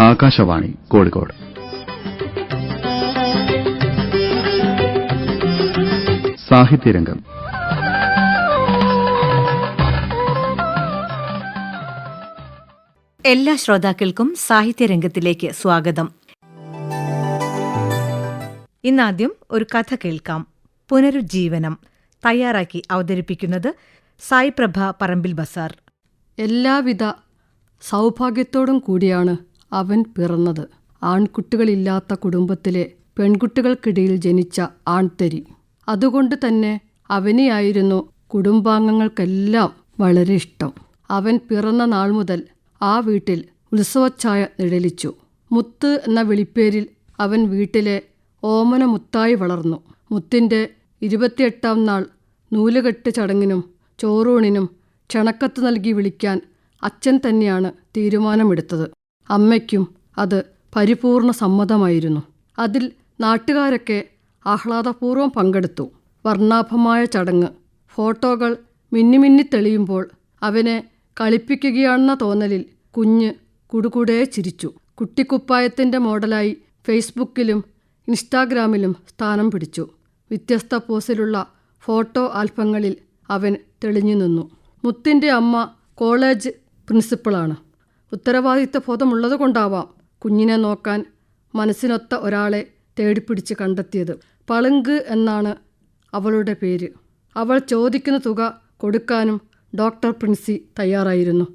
ആകാശവാണി കോഴിക്കോട്. സാഹിത്യരംഗം. എല്ലാ ശ്രോതാക്കൾക്കും സാഹിത്യരംഗത്തിലേക്ക് സ്വാഗതം. ഇന്നാദ്യം ഒരു കഥ കേൾക്കാം. പുനരുജ്ജീവനം. തയ്യാറാക്കി അവതരിപ്പിക്കുന്നത് സായി പ്രഭ പറമ്പിൽ ബസാർ. എല്ലാവിധ സൗഭാഗ്യത്തോടും കൂടിയാണ് അവൻ പിറന്നത്. ആൺകുട്ടികളില്ലാത്ത കുടുംബത്തിലെ പെൺകുട്ടികൾക്കിടയിൽ ജനിച്ച ആൺതരി. അതുകൊണ്ട് തന്നെ അവനെയായിരുന്നു കുടുംബാംഗങ്ങൾക്കെല്ലാം വളരെ ഇഷ്ടം. അവൻ പിറന്ന നാൾ മുതൽ ആ വീട്ടിൽ ഉത്സവച്ഛായ നിഴലിച്ചു. മുത്ത് എന്ന വിളിപ്പേരിൽ അവൻ വീട്ടിലെ ഓമന മുത്തായി വളർന്നു. മുത്തിന്റെ ഇരുപത്തിയെട്ടാം നാൾ നൂലുകെട്ട് ചടങ്ങിനും ചോറൂണിനും ക്ഷണക്കത്ത് നൽകി വിളിക്കാൻ അച്ഛൻ തന്നെയാണ് തീരുമാനമെടുത്തത്. അമ്മയ്ക്കും അത് പരിപൂർണ സമ്മതമായിരുന്നു. അതിൽ നാട്ടുകാരൊക്കെ ആഹ്ലാദപൂർവം പങ്കെടുത്തു. വർണാഭമായ ചടങ്ങ്. ഫോട്ടോകൾ മിന്നിമിന്നി തെളിയുമ്പോൾ അവനെ കളിപ്പിക്കുകയാണെന്ന തോന്നലിൽ കുഞ്ഞ് കുടുകുടേ ചിരിച്ചു. കുട്ടിക്കുപ്പായത്തിന്റെ മോഡലായി ഫേസ്ബുക്കിലും ഇൻസ്റ്റാഗ്രാമിലും സ്ഥാനം പിടിച്ചു. വ്യത്യസ്ത പോസിലുള്ള ഫോട്ടോ ആൽബങ്ങളിൽ അവൻ തെളിഞ്ഞു നിന്നു മുത്തിന്റെ അമ്മ കോളേജ് പ്രിൻസിപ്പളാണ്. ഉത്തരവാദിത്ത ബോധമുള്ളതുകൊണ്ടാവാം കുഞ്ഞിനെ നോക്കാൻ മനസ്സിനൊത്ത ഒരാളെ തേടിപ്പിടിച്ച് കണ്ടെത്തിയത്. പളുങ്ക് എന്നാണ് അവളുടെ പേര്. അവൾ ചോദിക്കുന്ന തുക കൊടുക്കാനും ഡോക്ടർ പ്രിൻസി തയ്യാറായിരുന്നു.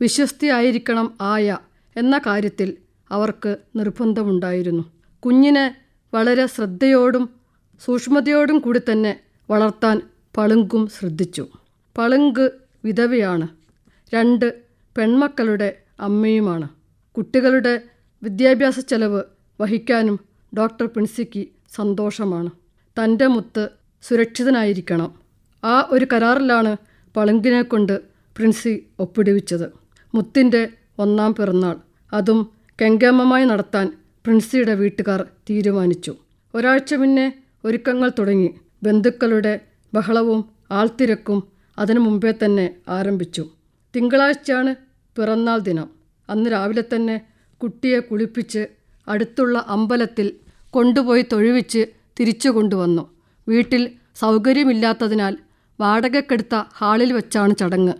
വിശ്വസ്തിയായിരിക്കണം ആയ എന്ന കാര്യത്തിൽ അവർക്ക് നിർബന്ധമുണ്ടായിരുന്നു. കുഞ്ഞിനെ വളരെ ശ്രദ്ധയോടും സൂക്ഷ്മതയോടും കൂടി തന്നെ വളർത്താൻ പളുങ്കും ശ്രദ്ധിച്ചു. പളുങ്ക് വിധവയാണ്. രണ്ട് പെൺമക്കളുടെ അമ്മയുമാണ്. കുട്ടികളുടെ വിദ്യാഭ്യാസ ചെലവ് വഹിക്കാനും ഡോക്ടർ പ്രിൻസിക്ക് സന്തോഷമാണ്. തന്റെ മുത്ത് സുരക്ഷിതനായിരിക്കണം. ആ ഒരു കരാറിലാണ് പളുങ്കിനെ കൊണ്ട് പ്രിൻസി ഒപ്പിടുവിച്ചത്. മുത്തിന്റെ ഒന്നാം പിറന്നാൾ. അതും കെങ്കേമമായി നടത്താൻ പ്രിൻസിയുടെ വീട്ടുകാർ തീരുമാനിച്ചു. ഒരാഴ്ച മുന്നേ ഒരുക്കങ്ങൾ തുടങ്ങി. ബന്ധുക്കളുടെ ബഹളവും ആൾത്തിരക്കും അതിനു മുമ്പേ തന്നെ ആരംഭിച്ചു. തിങ്കളാഴ്ചയാണ് പിറന്നാൾ ദിനം. അന്ന് രാവിലെ തന്നെ കുട്ടിയെ കുളിപ്പിച്ച് അടുത്തുള്ള അമ്പലത്തിൽ കൊണ്ടുപോയി തൊഴുവിച്ച് തിരിച്ചു കൊണ്ടുവന്നു. വീട്ടിൽ സൗകര്യമില്ലാത്തതിനാൽ വാടകക്കെടുത്ത ഹാളിൽ വെച്ചാണ് ചടങ്ങ്.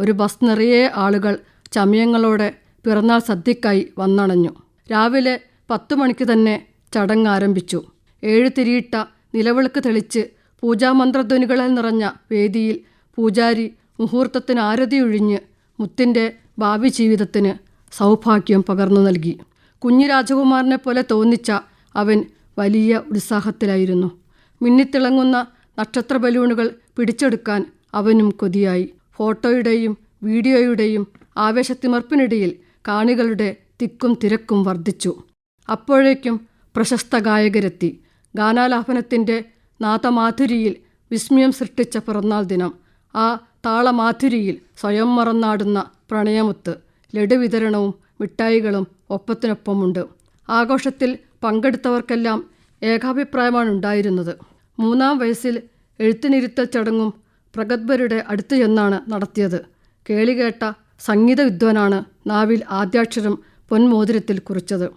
ഒരു ബസ് നിറയെ ആളുകൾ ചമയങ്ങളോടെ പിറന്നാൾ സദ്യക്കായി വന്നണഞ്ഞു. രാവിലെ പത്തു മണിക്ക് തന്നെ ചടങ്ങ് ആരംഭിച്ചു. ഏഴ് തിരിയിട്ട നിലവിളക്ക് തെളിച്ച് പൂജാമന്ത്രധ്വനികളിൽ നിറഞ്ഞ വേദിയിൽ പൂജാരി മുഹൂർത്തത്തിന് ആരതിയൊഴിഞ്ഞ് മുത്തിന്റെ ഭാവി ജീവിതത്തിന് സൗഭാഗ്യം പകർന്നു നൽകി. കുഞ്ഞു രാജകുമാരനെ പോലെ തോന്നിച്ച അവൻ വലിയ ഉത്സാഹത്തിലായിരുന്നു. മിന്നിത്തിളങ്ങുന്ന നക്ഷത്ര ബലൂണുകൾ പിടിച്ചെടുക്കാൻ അവനും കൊതിയായി. ഫോട്ടോയുടെയും വീഡിയോയുടെയും ആവേശത്തിമർപ്പിനിടയിൽ കാണികളുടെ തിക്കും തിരക്കും വർദ്ധിച്ചു. അപ്പോഴേക്കും പ്രശസ്ത ഗായകരെത്തി. ഗാനാലാപനത്തിന്റെ നാഥമാധുരിയിൽ വിസ്മയം സൃഷ്ടിച്ച പിറന്നാൾ ദിനം. ആ താളമാധുരിയിൽ സ്വയം മറന്നാടുന്ന പ്രണയമുത്ത് ലഡു വിതരണവും മിഠായികളും ഒപ്പത്തിനൊപ്പമുണ്ട്. ആഘോഷത്തിൽ പങ്കെടുത്തവർക്കെല്ലാം ഏകാഭിപ്രായമാണ് ഉണ്ടായിരുന്നത് മൂന്നാം വയസ്സിൽ എഴുത്തിനിരുത്തൽ ചടങ്ങും പ്രഗത്ഭരുടെ അടുത്ത് ചെന്നാണ് നടത്തിയത്. കേളികേട്ട സംഗീത വിദ്വാനാണ് നാവിൽ ആദ്യാക്ഷരം പൊന്മോതിരത്തിൽ കുറിച്ചത്.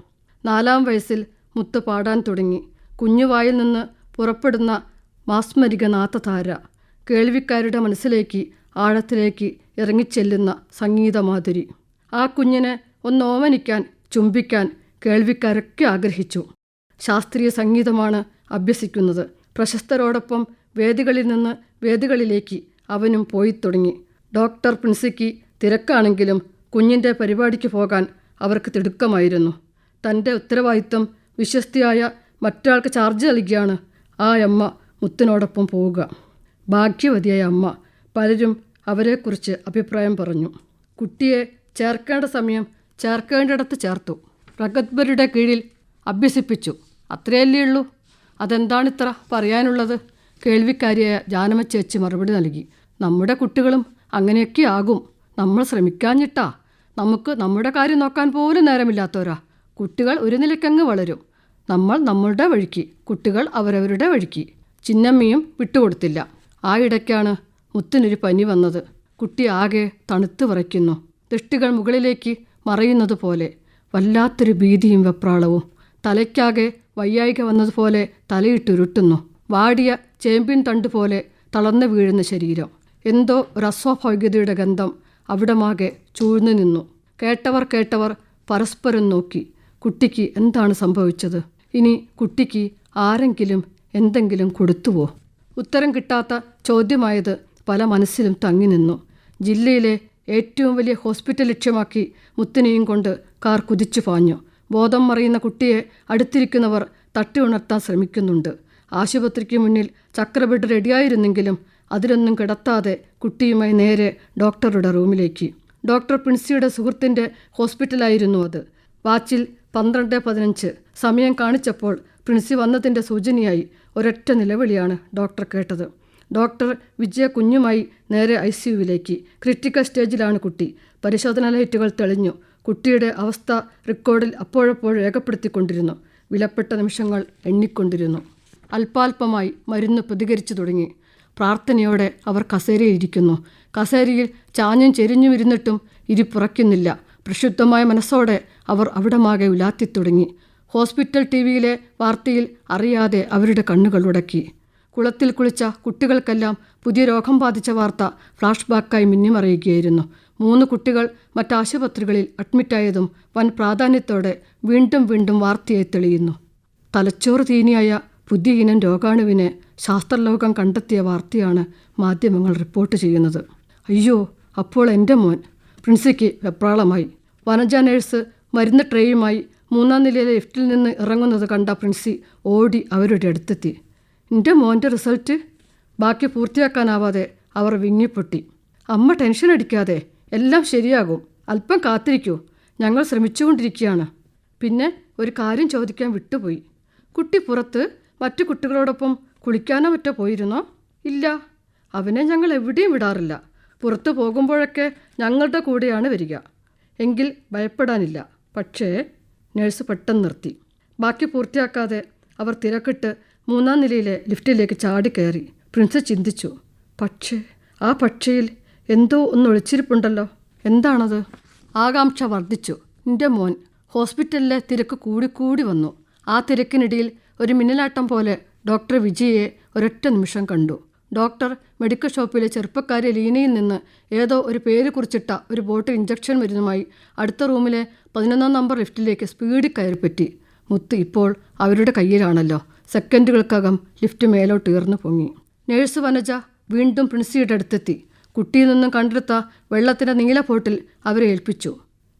നാലാം വയസ്സിൽ മുത്ത് പാടാൻ തുടങ്ങി. കുഞ്ഞുവായിൽ നിന്ന് പുറപ്പെടുന്ന മാസ്മരിക നാഥധാര കേൾവിക്കാരുടെ മനസ്സിലേക്ക് ആഴത്തിലേക്ക് ഇറങ്ങിച്ചെല്ലുന്ന സംഗീതമാധുരി. ആ കുഞ്ഞിനെ ഒന്ന് ഓമനിക്കാൻ ചുംബിക്കാൻ കേൾവിക്കാരൊക്കെ ആഗ്രഹിച്ചു. ശാസ്ത്രീയ സംഗീതമാണ് അഭ്യസിക്കുന്നത്. പ്രശസ്തരോടൊപ്പം വേദികളിൽ നിന്ന് വേദികളിലേക്ക് അവനും പോയി തുടങ്ങി. ഡോക്ടർ പ്രിൻസിക്ക് തിരക്കാണെങ്കിലും കുഞ്ഞിന്റെ പരിപാടിക്ക് പോകാൻ അവർക്ക് തിടുക്കമായിരുന്നു. തന്റെ ഉത്തരവാദിത്വം വിശ്വസ്തിയായ മറ്റൊരാൾക്ക് ചാർജ് നൽകിയാണ് ആ അമ്മ മുത്തിനോടൊപ്പം പോവുക. ഭാഗ്യവതിയായ അമ്മ പലരും അവരെക്കുറിച്ച് അഭിപ്രായം പറഞ്ഞു. കുട്ടിയെ ചേർക്കേണ്ട സമയം ചേർക്കേണ്ടിടത്ത് ചേർത്തു. പ്രഗത്ഭരുടെ കീഴിൽ അഭ്യസിപ്പിച്ചു. അത്രയല്ലേ ഉള്ളൂ. അതെന്താണിത്ര പറയാനുള്ളത്? കേൾവിക്കാരിയായ ജാനമ ചേച്ചി മറുപടി നൽകി. നമ്മുടെ കുട്ടികളും അങ്ങനെയൊക്കെ ആകും. നമ്മൾ ശ്രമിക്കാഞ്ഞിട്ടാ. നമുക്ക് നമ്മുടെ കാര്യം നോക്കാൻ പോലും നേരമില്ലാത്തവരാ. കുട്ടികൾ ഒരു നിലയ്ക്കങ്ങ് വളരും. നമ്മൾ നമ്മളുടെ വഴിക്ക്. കുട്ടികൾ അവരവരുടെ വഴിക്ക്. ചിന്നമ്മയും വിട്ടുകൊടുത്തില്ല. ആ ഇടയ്ക്കാണ് മുത്തിനൊരു പനി വന്നത്. കുട്ടി ആകെ തണുത്ത് വിറയ്ക്കുന്നു. ദൃഷ്ടികൾ മുകളിലേക്ക് മറയുന്നത് പോലെ വല്ലാത്തൊരു ഭീതിയും വെപ്രാളവും തലയ്ക്കാകെ വയ്യായിക വന്നതുപോലെ തലയിട്ടുരുട്ടുന്നു. വാടിയ ചേമ്പിൻ തണ്ട് പോലെ തളർന്നു വീഴുന്ന ശരീരം. എന്തോ ഒരു അസ്വാഭാവികതയുടെ ഗന്ധം അവിടമാകെ ചൂഴ്ന്നു നിന്നു. കേട്ടവർ കേട്ടവർ പരസ്പരം നോക്കി കുട്ടിക്ക് എന്താണ് സംഭവിച്ചത്? ഇനി കുട്ടിക്ക് ആരെങ്കിലും എന്തെങ്കിലും കൊടുത്തുവോ? ഉത്തരം കിട്ടാത്ത ചോദ്യമായത് പല മനസ്സിലും തങ്ങി നിന്നു. ജില്ലയിലെ ഏറ്റവും വലിയ ഹോസ്പിറ്റൽ ലക്ഷ്യമാക്കി മുത്തിനെയും കൊണ്ട് കാർ കുതിച്ചു പാഞ്ഞു. ബോധം മറിയുന്ന കുട്ടിയെ അടുത്തിരിക്കുന്നവർ തട്ടി ഉണർത്താൻ ശ്രമിക്കുന്നുണ്ട്. ആശുപത്രിക്ക് മുന്നിൽ ചക്രബെഡ് റെഡിയായിരുന്നെങ്കിലും അതിലൊന്നും കിടത്താതെ കുട്ടിയുമായി നേരെ ഡോക്ടറുടെ റൂമിലേക്ക്. ഡോക്ടർ പ്രിൻസിയുടെ സുഹൃത്തിന്റെ ഹോസ്പിറ്റലായിരുന്നു അത്. വാച്ചിൽ പന്ത്രണ്ട് പതിനഞ്ച് സമയം കാണിച്ചപ്പോൾ പ്രിൻസി വന്നതിന്റെ സൂചനയായി ഒരൊറ്റ നിലവിളിയാണ് ഡോക്ടർ കേട്ടത്. ഡോക്ടർ വിജയ കുഞ്ഞുമായി നേരെ ഐ സി യുവിലേക്ക്. ക്രിട്ടിക്കൽ സ്റ്റേജിലാണ് കുട്ടി. പരിശോധനാ ലൈറ്റുകൾ തെളിഞ്ഞു. കുട്ടിയുടെ അവസ്ഥ റെക്കോർഡിൽ അപ്പോഴപ്പോൾ രേഖപ്പെടുത്തിക്കൊണ്ടിരുന്നു. വിലപ്പെട്ട നിമിഷങ്ങൾ എണ്ണിക്കൊണ്ടിരുന്നു. അല്പാൽപമായി മരുന്ന് പ്രതികരിച്ചു തുടങ്ങി. പ്രാർത്ഥനയോടെ അവർ കസേരയിൽ ഇരിക്കുന്നു കസേരയിൽ ചാഞ്ഞും ചെരിഞ്ഞും ഇരുന്നിട്ടും ഇരിപ്പുറയ്ക്കുന്നില്ല. പ്രക്ഷുബ്ധമായ മനസ്സോടെ അവർ അവിടമാകെ ഉലാത്തിത്തുടങ്ങി. ഹോസ്പിറ്റൽ ടി വിയിലെ വാർത്തയിൽ അറിയാതെ അവരുടെ കണ്ണുകൾ ഉടക്കി. കുളത്തിൽ കുളിച്ച കുട്ടികൾക്കെല്ലാം പുതിയ രോഗം ബാധിച്ച വാർത്ത ഫ്ലാഷ് ബാക്കായി മിന്നിമറിയുകയായിരുന്നു. മൂന്ന് കുട്ടികൾ മറ്റാശുപത്രികളിൽ അഡ്മിറ്റായതും വൻ പ്രാധാന്യത്തോടെ വീണ്ടും വീണ്ടും വാർത്തയായി തെളിയുന്നു. തലച്ചോറ് തീനിയായ പുതിയ ഇനം രോഗാണുവിനെ ശാസ്ത്രലോകം കണ്ടെത്തിയ വാർത്തയാണ് മാധ്യമങ്ങൾ റിപ്പോർട്ട് ചെയ്യുന്നത്. അയ്യോ അപ്പോൾ എന്റെ മോൻ പ്രിൻസിക്ക് വെപ്രാളമായി. വനജ നേഴ്സ് മരുന്ന് ട്രേയുമായി മൂന്നാം നിലയിലെ ലിഫ്റ്റിൽ നിന്ന് ഇറങ്ങുന്നത് കണ്ട പ്രിൻസി ഓടി അവരുടെ അടുത്തെത്തി. എന്റെ മോന്റെ റിസൾട്ട്? ബാക്കി പൂർത്തിയാക്കാനാവാതെ അവർ വിങ്ങിപ്പൊട്ടി. അമ്മ ടെൻഷൻ അടിക്കാതെ എല്ലാം ശരിയാകും. അല്പം കാത്തിരിക്കൂ. ഞങ്ങൾ ശ്രമിച്ചുകൊണ്ടിരിക്കുകയാണ്. പിന്നെ ഒരു കാര്യം ചോദിക്കാൻ വിട്ടുപോയി. കുട്ടി പുറത്ത് മറ്റു കുട്ടികളോടൊപ്പം കുളിക്കാനോ മറ്റോ പോയിരുന്നോ? ഇല്ല. അവനെ ഞങ്ങൾ എവിടെയും വിടാറില്ല. പുറത്തു പോകുമ്പോഴൊക്കെ ഞങ്ങളുടെ കൂടെയാണ് വരിക. എങ്കിൽ ഭയപ്പെടാനില്ല. പക്ഷേ നഴ്സ് പെട്ടെന്ന് നിർത്തി. ബാക്കി പൂർത്തിയാക്കാതെ അവർ തിരക്കിട്ട് മൂന്നാം നിലയിലെ ലിഫ്റ്റിലേക്ക് ചാടിക്കയറി പ്രിൻസ് ചിന്തിച്ചു പക്ഷേ ആ പക്ഷിയിൽ എന്തോ ഒന്ന് ഒളിച്ചിരിപ്പുണ്ടല്ലോ. എന്താണത്? ആകാംക്ഷ വർദ്ധിച്ചു. എന്റെ മോൻ ഹോസ്പിറ്റലിലെ തിരക്ക് കൂടിക്കൂടി വന്നു. ആ തിരക്കിനിടയിൽ ഒരു മിന്നലാട്ടം പോലെ ഡോക്ടർ വിജയെ ഒരൊറ്റ നിമിഷം കണ്ടു. ഡോക്ടർ മെഡിക്കൽ ഷോപ്പിലെ ചെറുപ്പക്കാരി ലീനയിൽ നിന്ന് ഏതോ ഒരു പേര് കുറിച്ചിട്ട ഒരു ബോട്ടിൽ ഇഞ്ചക്ഷൻ മരുന്നുമായി അടുത്ത റൂമിലെ പതിനൊന്നാം നമ്പർ ലിഫ്റ്റിലേക്ക് സ്പീഡിൽ കയറിപ്പറ്റി. മുത്ത് ഇപ്പോൾ അവരുടെ കയ്യിലാണല്ലോ. സെക്കൻഡുകൾക്കകം ലിഫ്റ്റ് മേലോട്ട് ഉയർന്നു പൊങ്ങി. നേഴ്സ് വനജ വീണ്ടും പ്രിൻസിയുടെ അടുത്തെത്തി. കുട്ടിയിൽ നിന്നും കണ്ടെടുത്ത വെള്ളത്തിന്റെ നീല ബോട്ടിൽ അവരെ ഏൽപ്പിച്ചു.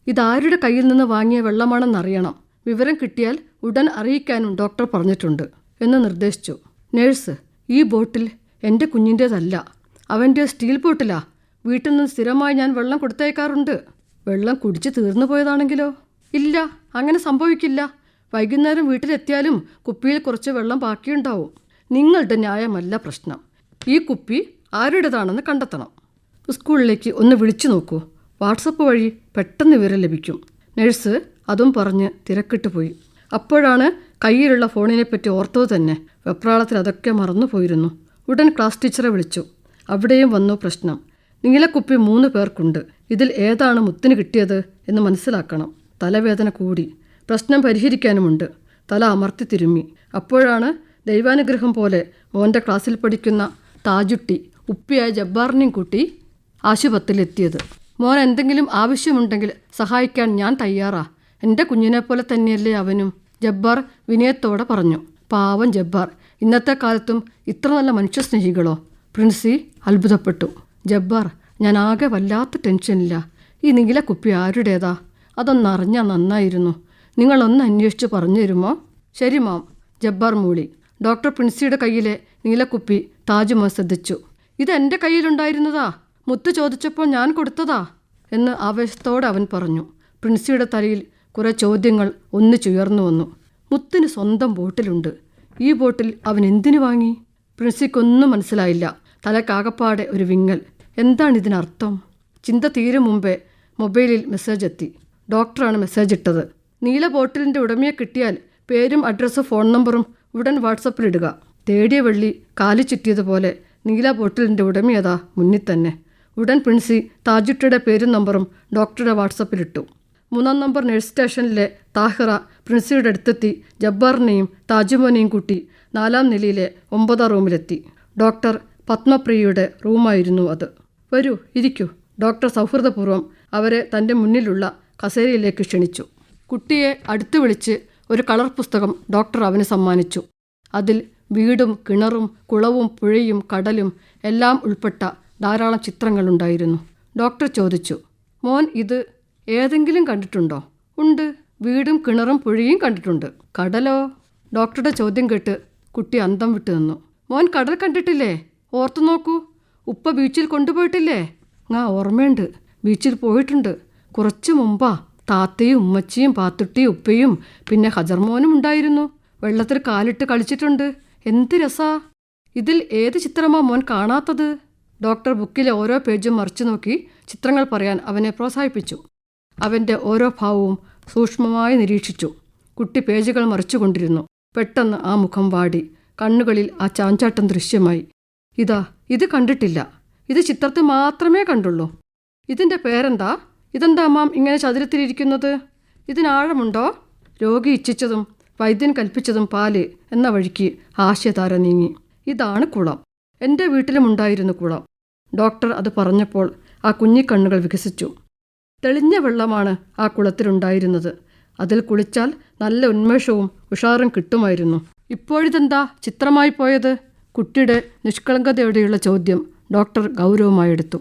ഇതാരുടെ കയ്യിൽ നിന്ന് വാങ്ങിയ വെള്ളമാണെന്നറിയണം. വിവരം കിട്ടിയാൽ ഉടൻ അറിയിക്കാനും ഡോക്ടർ പറഞ്ഞിട്ടുണ്ട് എന്ന് നിർദ്ദേശിച്ചു. നേഴ്സ് ഈ ബോട്ടിൽ എന്റെ കുഞ്ഞിന്റേതല്ല അവന്റെ സ്റ്റീൽ ബോട്ടിലാ വീട്ടിൽ നിന്ന് സ്ഥിരമായി ഞാൻ വെള്ളം കൊടുത്തയക്കാറുണ്ട് വെള്ളം കുടിച്ച് തീർന്നു പോയതാണെങ്കിലോ? ഇല്ല അങ്ങനെ സംഭവിക്കില്ല. വൈകുന്നേരം വീട്ടിലെത്തിയാലും കുപ്പിയിൽ കുറച്ച് വെള്ളം ബാക്കിയുണ്ടാവും. നിങ്ങളുടെ ന്യായമല്ല പ്രശ്നം. ഈ കുപ്പി ആരുടേതാണെന്ന് കണ്ടെത്തണം. സ്കൂളിലേക്ക് ഒന്ന് വിളിച്ചു നോക്കൂ. വാട്സപ്പ് വഴി പെട്ടെന്ന് വിവരം ലഭിക്കും. നഴ്സ് അതും പറഞ്ഞ് തിരക്കിട്ട് പോയി. അപ്പോഴാണ് കയ്യിലുള്ള ഫോണിനെപ്പറ്റി ഓർത്തത് തന്നെ. വെപ്രാളത്തിൽ അതൊക്കെ മറന്നുപോയിരുന്നു. ഉടൻ ക്ലാസ് ടീച്ചറെ വിളിച്ചു. അവിടെയും വന്നു പ്രശ്നം. നീലക്കുപ്പി മൂന്ന് പേർക്കുണ്ട്. ഇതിൽ ഏതാണ് മുത്തിന് കിട്ടിയത് എന്ന് മനസ്സിലാക്കണം. തലവേദന കൂടി. പ്രശ്നം പരിഹരിക്കാനുമുണ്ട്. തല അമർത്തി തിരുമ്മി. അപ്പോഴാണ് ദൈവാനുഗ്രഹം പോലെ മോന്റെ ക്ലാസ്സിൽ പഠിക്കുന്ന താജുട്ടി ഉപ്പിയായ ജബ്ബാറിനെയും കൂട്ടി ആശുപത്രിയിലെത്തിയത്. മോൻ എന്തെങ്കിലും ആവശ്യമുണ്ടെങ്കിൽ സഹായിക്കാൻ ഞാൻ തയ്യാറാ. എന്റെ കുഞ്ഞിനെ പോലെ തന്നെയല്ലേ അവനും? ജബ്ബാർ വിനയത്തോടെ പറഞ്ഞു. പാവം ജബ്ബാർ. ഇന്നത്തെ കാലത്തും ഇത്ര നല്ല മനുഷ്യസ്നേഹികളോ? പ്രിൻസി അത്ഭുതപ്പെട്ടു. ജബ്ബാർ ഞാൻ ആകെ വല്ലാത്ത ടെൻഷനില്ല ഈ നീല കുപ്പി ആരുടേതാ? അതൊന്നറിഞ്ഞാൽ നന്നായിരുന്നു. നിങ്ങളൊന്ന് അന്വേഷിച്ച് പറഞ്ഞു തരുമോ? ശരി മാം. ജബ്ബാർ മൂളി. ഡോക്ടർ പ്രിൻസിയുടെ കയ്യിലെ നീലക്കുപ്പി താജുമോൻ ശ്രദ്ധിച്ചു. ഇത് എന്റെ കയ്യിലുണ്ടായിരുന്നതാ? മുത്തു ചോദിച്ചപ്പോൾ ഞാൻ കൊടുത്തതാ? എന്ന് ആവേശത്തോടെ അവൻ പറഞ്ഞു. പ്രിൻസിയുടെ തലയിൽ കുറേ ചോദ്യങ്ങൾ ഒന്നിച്ചുയർന്നു വന്നു. മുത്തിന് സ്വന്തം ബോട്ടിലുണ്ട്. ഈ ബോട്ടിൽ അവൻ എന്തിനു വാങ്ങി? പ്രിൻസിക്കൊന്നും മനസ്സിലായില്ല. തലക്കാകപ്പാടെ ഒരു വിങ്ങൽ. എന്താണ് ഇതിനർത്ഥം ചിന്ത തീരും മുമ്പേ മൊബൈലിൽ മെസ്സേജ് എത്തി. ഡോക്ടറാണ് മെസ്സേജ് ഇട്ടത്. നീല ബോട്ടിലിന്റെ ഉടമയെ കിട്ടിയാൽ പേരും അഡ്രസ്സും ഫോൺ നമ്പറും ഉടൻ വാട്സപ്പിലിടുക തേടിയ വെള്ളി കാലി ചുറ്റിയതുപോലെ നീല ബോട്ടിലിന്റെ ഉടമയതാ മുന്നിൽ തന്നെ. ഉടൻ പ്രിൻസി താജുട്ടയുടെ പേരും നമ്പറും ഡോക്ടറുടെ വാട്സപ്പിലിട്ടു മൂന്നാം നമ്പർ നഴ്സ് സ്റ്റേഷനിലെ താഹിറ പ്രിൻസിയുടെ അടുത്തെത്തി. ജബ്ബാറിനെയും താജുമോനെയും കൂട്ടി നാലാം നിലയിലെ ഒമ്പതാം റൂമിലെത്തി. ഡോക്ടർ പത്മപ്രിയയുടെ റൂമായിരുന്നു അത്. വരൂ ഇരിക്കൂ. ഡോക്ടർ സൗഹൃദപൂർവം അവരെ തന്റെ മുന്നിലുള്ള കസേരയിലേക്ക് ക്ഷണിച്ചു. കുട്ടിയെ അടുത്തു വിളിച്ച് ഒരു കളർ പുസ്തകം ഡോക്ടർ അവന് സമ്മാനിച്ചു. അതിൽ വീടും കിണറും കുളവും പുഴയും കടലും എല്ലാം ഉൾപ്പെട്ട ധാരാളം ചിത്രങ്ങളുണ്ടായിരുന്നു. ഡോക്ടർ ചോദിച്ചു മോൻ ഇത് ഏതെങ്കിലും കണ്ടിട്ടുണ്ടോ? ഉണ്ട്. വീടും കിണറും പുഴയും കണ്ടിട്ടുണ്ട്. കടലോ? ഡോക്ടറുടെ ചോദ്യം കേട്ട് കുട്ടി അന്തം വിട്ടു നിന്നു. മോൻ കടൽ കണ്ടിട്ടില്ലേ? ഓർത്തു നോക്കൂ. ഉപ്പ ബീച്ചിൽ കൊണ്ടുപോയിട്ടില്ലേ? ആ ഓർമ്മയുണ്ട്. ബീച്ചിൽ പോയിട്ടുണ്ട്. കുറച്ചു മുമ്പാ താത്തയും ഉമ്മച്ചിയും പാത്തുട്ടിയും ഉപ്പയും പിന്നെ ഹജർമോനും ഉണ്ടായിരുന്നു. വെള്ളത്തിൽ കാലിട്ട് കളിച്ചിട്ടുണ്ട്. എന്ത് രസാ. ഇതിൽ ഏത് ചിത്രമാ മോൻ കാണാത്തത്? ഡോക്ടർ ബുക്കിലെ ഓരോ പേജും മറിച്ചു നോക്കി ചിത്രങ്ങൾ പറയാൻ അവനെ പ്രോത്സാഹിപ്പിച്ചു. അവന്റെ ഓരോ ഭാവവും സൂക്ഷ്മമായി നിരീക്ഷിച്ചു. കുട്ടി പേജുകൾ മറിച്ചുകൊണ്ടിരുന്നു. പെട്ടെന്ന് ആ മുഖം വാടി. കണ്ണുകളിൽ ആ ചാഞ്ചാട്ടം ദൃശ്യമായി. ഇതാ ഇത് കണ്ടിട്ടില്ല. ഇത് ചിത്രത്തിൽ മാത്രമേ കണ്ടുള്ളൂ. ഇതിന്റെ പേരെന്താ? ഇതെന്താ മാം ഇങ്ങനെ ചതുരത്തിലിരിക്കുന്നത്? ഇതിനാഴമുണ്ടോ? രോഗി ഇച്ഛിച്ചതും വൈദ്യൻ കൽപ്പിച്ചതും പാൽ എന്ന വഴിക്ക് ആശയധാര നീങ്ങി. ഇതാണ് കുളം. എന്റെ വീട്ടിലുമുണ്ടായിരുന്നു കുളം. ഡോക്ടർ അത് പറഞ്ഞപ്പോൾ ആ കുഞ്ഞിക്കണ്ണുകൾ വികസിച്ചു. തെളിഞ്ഞ വെള്ളമാണ് ആ കുളത്തിലുണ്ടായിരുന്നത്. അതിൽ കുളിച്ചാൽ നല്ല ഉന്മേഷവും ഉഷാറും കിട്ടുമായിരുന്നു. ഇപ്പോഴിതെന്താ ചിത്രമായി പോയത്? കുട്ടിയുടെ നിഷ്കളങ്കതയോടെയുള്ള ചോദ്യം ഡോക്ടർ ഗൗരവമായെടുത്തു.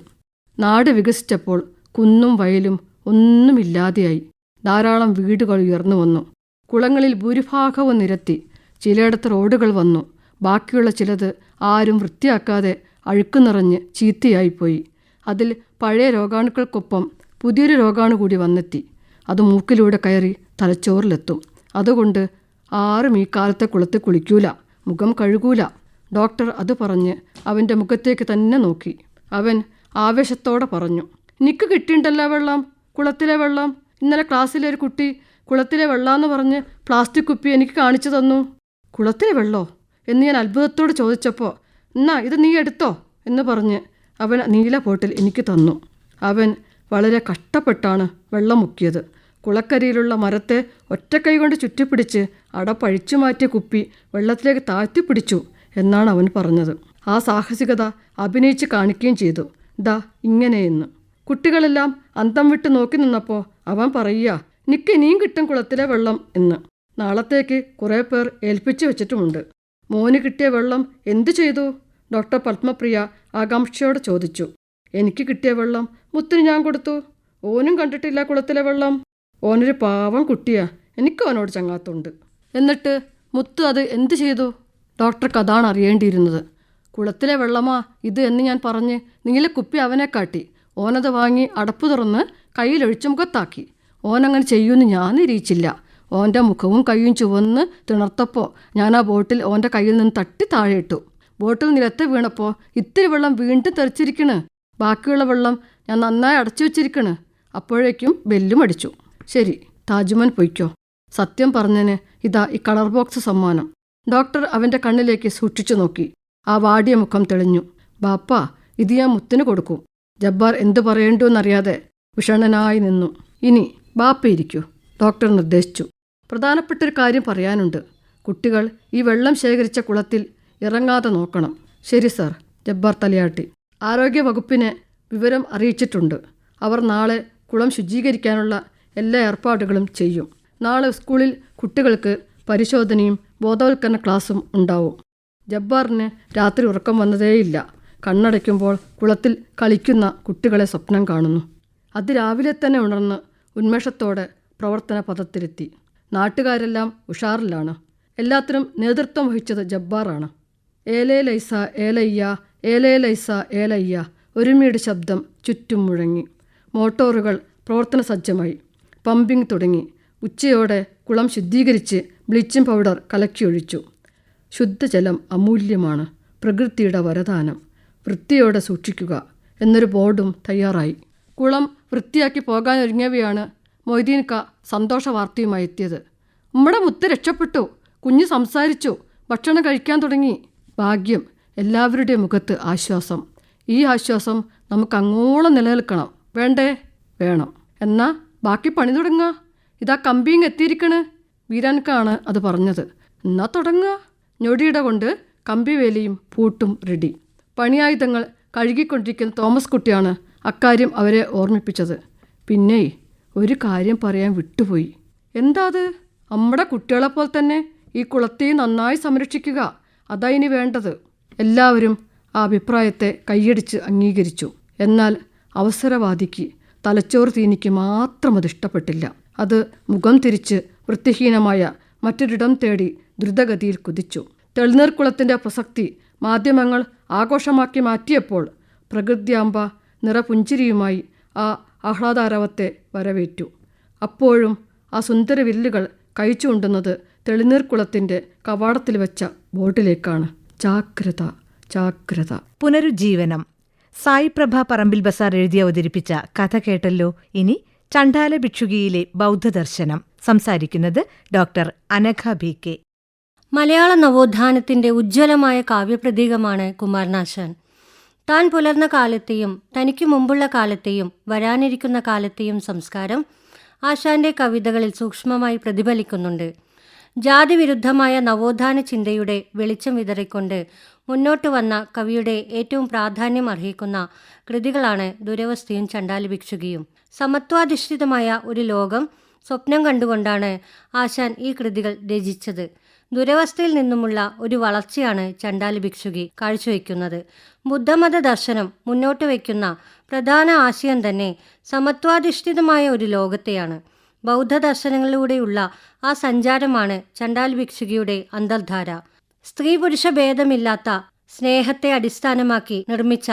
നാട് വികസിച്ചപ്പോൾ കുന്നും വയലും ഒന്നുമില്ലാതെയായി. ധാരാളം വീടുകൾ ഉയർന്നു വന്നു. കുളങ്ങളിൽ ഭൂരിഭാഗവും നിരത്തി. ചിലയിടത്ത് റോഡുകൾ വന്നു. ബാക്കിയുള്ള ചിലത് ആരും വൃത്തിയാക്കാതെ അഴുക്കു നിറഞ്ഞ് ചീത്തയായിപ്പോയി. അതിൽ പഴയ രോഗാണുക്കൾക്കൊപ്പം പുതിയൊരു രോഗാണു കൂടി വന്നെത്തി. അത് മൂക്കിലൂടെ കയറി തലച്ചോറിലെത്തും. അതുകൊണ്ട് ആരും ഈ കാലത്തെ കുളത്തിൽ കുളിക്കൂല മുഖം കഴുകൂല. ഡോക്ടർ അത് പറഞ്ഞ് അവന്റെ മുഖത്തേക്ക് തന്നെ നോക്കി. അവൻ ആവേശത്തോടെ പറഞ്ഞു നിക്ക് കിട്ടിയിട്ടുണ്ടല്ലോ വെള്ളം കുളത്തിലെ വെള്ളം. ഇന്നലെ ക്ലാസ്സിലെ ഒരു കുട്ടി കുളത്തിലെ വെള്ളമെന്ന് പറഞ്ഞ് പ്ലാസ്റ്റിക് കുപ്പി എനിക്ക് കാണിച്ചു തന്നു. കുളത്തിലെ വെള്ളോ? എന്ന് ഞാൻ അത്ഭുതത്തോട് ചോദിച്ചപ്പോൾ എന്നാ ഇത് നീ എടുത്തോ? എന്ന് പറഞ്ഞ് അവൻ നീല ബോട്ടിൽ എനിക്ക് തന്നു. അവൻ വളരെ കഷ്ടപ്പെട്ടാണ് വെള്ളം മുക്കിയത്. കുളക്കരയിലുള്ള മരത്തെ ഒറ്റക്കൈ കൊണ്ട് ചുറ്റിപ്പിടിച്ച് അടപ്പഴിച്ചു മാറ്റിയ കുപ്പി വെള്ളത്തിലേക്ക് താഴ്ത്തിപ്പിടിച്ചു എന്നാണ് അവൻ പറഞ്ഞത്. ആ സാഹസികത അഭിനയിച്ച് കാണിക്കുകയും ചെയ്തു. ദാ ഇങ്ങനെയെന്ന്. കുട്ടികളെല്ലാം അന്തം വിട്ട് നോക്കി നിന്നപ്പോൾ അവൻ പറയുക നിക്ക് ഇനിയും കിട്ടും കുളത്തിലെ വെള്ളം എന്ന്. നാളത്തേക്ക് കുറേ പേർ ഏൽപ്പിച്ചു വെച്ചിട്ടുമുണ്ട്. മോന് കിട്ടിയ വെള്ളം എന്തു ചെയ്തു? ഡോക്ടർ പത്മപ്രിയ ആകാംക്ഷയോടെ ചോദിച്ചു. എനിക്ക് കിട്ടിയ വെള്ളം മുത്തിന് ഞാൻ കൊടുത്തു. ഓനും കണ്ടിട്ടില്ല കുളത്തിലെ വെള്ളം. ഓനൊരു പാവം കുട്ടിയാ. എനിക്ക് അവനോട് ചങ്ങാത്തുണ്ട് എന്നിട്ട് മുത്ത് അത് എന്ത് ചെയ്തു? ഡോക്ടർക്ക് അതാണ് അറിയേണ്ടിയിരുന്നത്. കുളത്തിലെ വെള്ളമാ ഇത് എന്ന് ഞാൻ പറഞ്ഞ് നീല കുപ്പി അവനെ കാട്ടി. ഓനത് വാങ്ങി അടപ്പ് തുറന്ന് കയ്യിലൊഴിച്ച് മുഖത്താക്കി. ഓനങ്ങനെ ചെയ്യുമെന്ന് ഞാൻ ഇരിയിച്ചില്ല ഓന്റെ മുഖവും കൈയും ചുവന്ന് തിണർത്തപ്പോൾ ഞാൻ ആ ബോട്ടിൽ ഓന്റെ കയ്യിൽ നിന്ന് തട്ടി താഴെയിട്ടു ബോട്ടിൽ നിലത്ത് വീണപ്പോൾ ഇത്തിരി വെള്ളം വീണ്ടും തെറിച്ചിരിക്കണ്. ബാക്കിയുള്ള വെള്ളം ഞാൻ നന്നായി അടച്ചു വെച്ചിരിക്കണ്. അപ്പോഴേക്കും ബെല്ലും അടിച്ചു. ശരി താജ്മൻ പൊയ്ക്കോ. സത്യം പറഞ്ഞതിന് ഇതാ ഈ കളർ ബോക്സ് സമ്മാനം. ഡോക്ടർ അവന്റെ കണ്ണിലേക്ക് സൂക്ഷിച്ചു നോക്കി. ആ വാടിയ മുഖം തെളിഞ്ഞു. ബാപ്പ ഇത് ഞാൻ മുത്തിന് കൊടുക്കും. ജബ്ബാർ എന്തു പറയേണ്ടുവെന്നറിയാതെ വിഷണ്ണനായി നിന്നു. ഇനി ബാപ്പ ഇരിക്കൂ ഡോക്ടർ നിർദ്ദേശിച്ചു. പ്രധാനപ്പെട്ടൊരു കാര്യം പറയാനുണ്ട്. കുട്ടികൾ ഈ വെള്ളം ശേഖരിച്ച കുളത്തിൽ ഇറങ്ങാതെ നോക്കണം. ശരി സാർ ജബ്ബാർ തലയാട്ടി. ആരോഗ്യ വകുപ്പിനെ വിവരം അറിയിച്ചിട്ടുണ്ട്. അവർ നാളെ കുളം ശുചീകരിക്കാനുള്ള എല്ലാ ഏർപ്പാടുകളും ചെയ്യും. നാളെ സ്കൂളിൽ കുട്ടികൾക്ക് പരിശോധനയും ബോധവൽക്കരണ ക്ലാസ്സും ഉണ്ടാവും. ജബ്ബാറിന് രാത്രി ഉറക്കം വന്നതേയില്ല. കണ്ണടയ്ക്കുമ്പോൾ കുളത്തിൽ കളിക്കുന്ന കുട്ടികളെ സ്വപ്നം കാണുന്നു. അത് രാവിലെ തന്നെ ഉണർന്ന് ഉന്മേഷത്തോടെ പ്രവർത്തന പദത്തിലെത്തി നാട്ടുകാരെല്ലാം ഉഷാറിലാണ്. എല്ലാത്തിനും നേതൃത്വം വഹിച്ചത് ജബ്ബാറാണ്. ഏലേ ലൈസ ഏലയ്യ ഏലേ ലൈസ ഏലയ്യ. ഒരുമയുടെ ശബ്ദം ചുറ്റും മുഴങ്ങി. മോട്ടോറുകൾ പ്രവർത്തന സജ്ജമായി. പമ്പിംഗ് തുടങ്ങി. ഉച്ചയോടെ കുളം ശുദ്ധീകരിച്ച് ബ്ലീച്ചിങ് പൗഡർ കലക്കിയൊഴിച്ചു. ശുദ്ധജലം അമൂല്യമാണ്. പ്രകൃതിയുടെ വരദാനം. വൃത്തിയോടെ സൂക്ഷിക്കുക എന്നൊരു ബോർഡും തയ്യാറായി. കുളം വൃത്തിയാക്കി പോകാനൊരുങ്ങിയവയാണ് മൊയ്തീൻക സന്തോഷ വാർത്തയുമായി എത്തിയത്. ഉമ്മടെ മുത്ത് രക്ഷപ്പെട്ടു. കുഞ്ഞ് സംസാരിച്ചു. ഭക്ഷണം കഴിക്കാൻ തുടങ്ങി. ഭാഗ്യം. എല്ലാവരുടെയും മുഖത്ത് ആശ്വാസം. ഈ ആശ്വാസം നമുക്ക് അങ്ങോളം നിലനിൽക്കണം. വേണ്ടേ? വേണം. എന്നാ ബാക്കി പണി തുടങ്ങുക ഇതാ കമ്പിങ് എത്തിയിരിക്കണ്. വീരാൻക്കാണ് അത് പറഞ്ഞത്. എന്നാ തുടങ്ങുക ഞൊടിയിട കൊണ്ട് കമ്പിവേലിയും പൂട്ടും റെഡി. പണിയായുധങ്ങൾ കഴുകിക്കൊണ്ടിരിക്കുന്ന തോമസ് കുട്ടിയാണ് അക്കാര്യം അവരെ ഓർമ്മിപ്പിച്ചത്. പിന്നെ ഒരു കാര്യം പറയാൻ വിട്ടുപോയി. എന്താ അത്? നമ്മുടെ കുട്ടികളെപ്പോലെ തന്നെ ഈ കുളത്തെ നന്നായി സംരക്ഷിക്കുക. അതാ ഇനി വേണ്ടത്. എല്ലാവരും ആ അഭിപ്രായത്തെ കൈയടിച്ച് അംഗീകരിച്ചു. എന്നാൽ അവസരവാദിക്ക് തലച്ചോറ് തീനിക്ക് മാത്രം അത് ഇഷ്ടപ്പെട്ടില്ല. അത് മുഖം തിരിച്ച് വൃത്തിഹീനമായ മറ്റൊരിടം തേടി ദ്രുതഗതിയിൽ കുതിച്ചു. തെളിനീർക്കുളത്തിന്റെ പ്രസക്തി മാധ്യമങ്ങൾ ആഘോഷമാക്കി മാറ്റിയപ്പോൾ പ്രകൃത്യാമ്പ നിറപുഞ്ചിരിയുമായി ആ ആഹ്ലാദാരവത്തെ വരവേറ്റു. അപ്പോഴും ആ സുന്ദര വില്ലുകൾ കഴിച്ചുകൊണ്ടുന്നത് തെളിനീർക്കുളത്തിന്റെ കവാടത്തിൽ വെച്ച ബോട്ടിലേക്കാണ്. ജാഗ്രത ജാഗ്രത പുനരുജ്ജീവനം. സായി പ്രഭ പറമ്പിൽ ബസാർ എഴുതി അവതരിപ്പിച്ച കഥ കേട്ടല്ലോ? ഇനി ചണ്ഡാല ഭിക്ഷുകിയിലെ ബൗദ്ധദർശനം. സംസാരിക്കുന്നത് ഡോക്ടർ അനഘ ബി കെ. മലയാള നവോത്ഥാനത്തിന്റെ ഉജ്ജ്വലമായ കാവ്യപ്രതീകമാണ് കുമാരനാശാൻ. താൻ പുലർന്ന കാലത്തെയും തനിക്ക് മുമ്പുള്ള കാലത്തെയും വരാനിരിക്കുന്ന കാലത്തെയും സംസ്കാരം ആശാന്റെ കവിതകളിൽ സൂക്ഷ്മമായി പ്രതിഫലിക്കുന്നുണ്ട്. ജാതിവിരുദ്ധമായ നവോത്ഥാന ചിന്തയുടെ വെളിച്ചം വിതറിക്കൊണ്ട് മുന്നോട്ട് വന്ന കവിയുടെ ഏറ്റവും പ്രാധാന്യം അർഹിക്കുന്ന കൃതികളാണ് ദുരവസ്ഥയും ചണ്ടാലി ഭിക്ഷുകിയും. സമത്വാധിഷ്ഠിതമായ ഒരു ലോകം സ്വപ്നം കണ്ടുകൊണ്ടാണ് ആശാൻ ഈ കൃതികൾ രചിച്ചത്. ദുരവസ്ഥയിൽ നിന്നുമുള്ള ഒരു വളർച്ചയാണ് ചണ്ടാലി ഭിക്ഷുകി കാഴ്ചവെക്കുന്നത് ബുദ്ധമത ദർശനം മുന്നോട്ട് വയ്ക്കുന്ന പ്രധാന ആശയം തന്നെ സമത്വാധിഷ്ഠിതമായ ഒരു ലോകത്തെയാണ്. ബൗദ്ധ ദർശനങ്ങളിലൂടെയുള്ള ആ സഞ്ചാരമാണ് ചണ്ടാൽ ഭിക്ഷുകിയുടെ അന്തർധാര. സ്ത്രീ പുരുഷ ഭേദമില്ലാത്ത സ്നേഹത്തെ അടിസ്ഥാനമാക്കി നിർമ്മിച്ച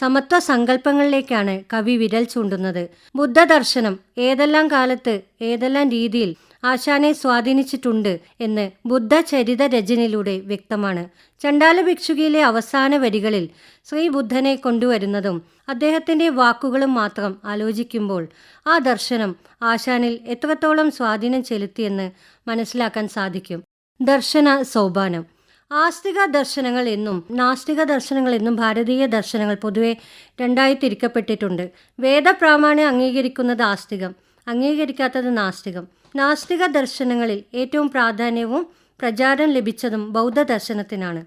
സമത്വ സങ്കല്പങ്ങളിലേക്കാണ് കവി വിരൽ ചൂണ്ടുന്നത്. ബുദ്ധ ദർശനം ഏതെല്ലാം കാലത്ത് ഏതെല്ലാം രീതിയിൽ ആശാനെ സ്വാധീനിച്ചിട്ടുണ്ട് എന്ന് ബുദ്ധചരിത രചനയിലൂടെ വ്യക്തമാണ്. ചണ്ടാല ഭിക്ഷുകിയിലെ അവസാന വരികളിൽ ശ്രീ ബുദ്ധനെ കൊണ്ടുവരുന്നതും അദ്ദേഹത്തിന്റെ വാക്കുകളും മാത്രം ആലോചിക്കുമ്പോൾ ആ ദർശനം ആശാനിൽ എത്രത്തോളം സ്വാധീനം ചെലുത്തിയെന്ന് മനസ്സിലാക്കാൻ സാധിക്കും. ദർശന സോപാനം ആസ്തിക ദർശനങ്ങൾ എന്നും നാസ്തിക ദർശനങ്ങൾ എന്നും ഭാരതീയ ദർശനങ്ങൾ പൊതുവെ രണ്ടായി തിരിക്കപ്പെട്ടിട്ടുണ്ട് വേദപ്രാമാണ്യം അംഗീകരിക്കുന്നത് ആസ്തികം അംഗീകരിക്കാത്തത് നാസ്തികം. നാസ്തിക ദർശനങ്ങളിൽ ഏറ്റവും പ്രാധാന്യവും പ്രചാരം ലഭിച്ചതും ബൗദ്ധ ദർശനത്തിനാണ്.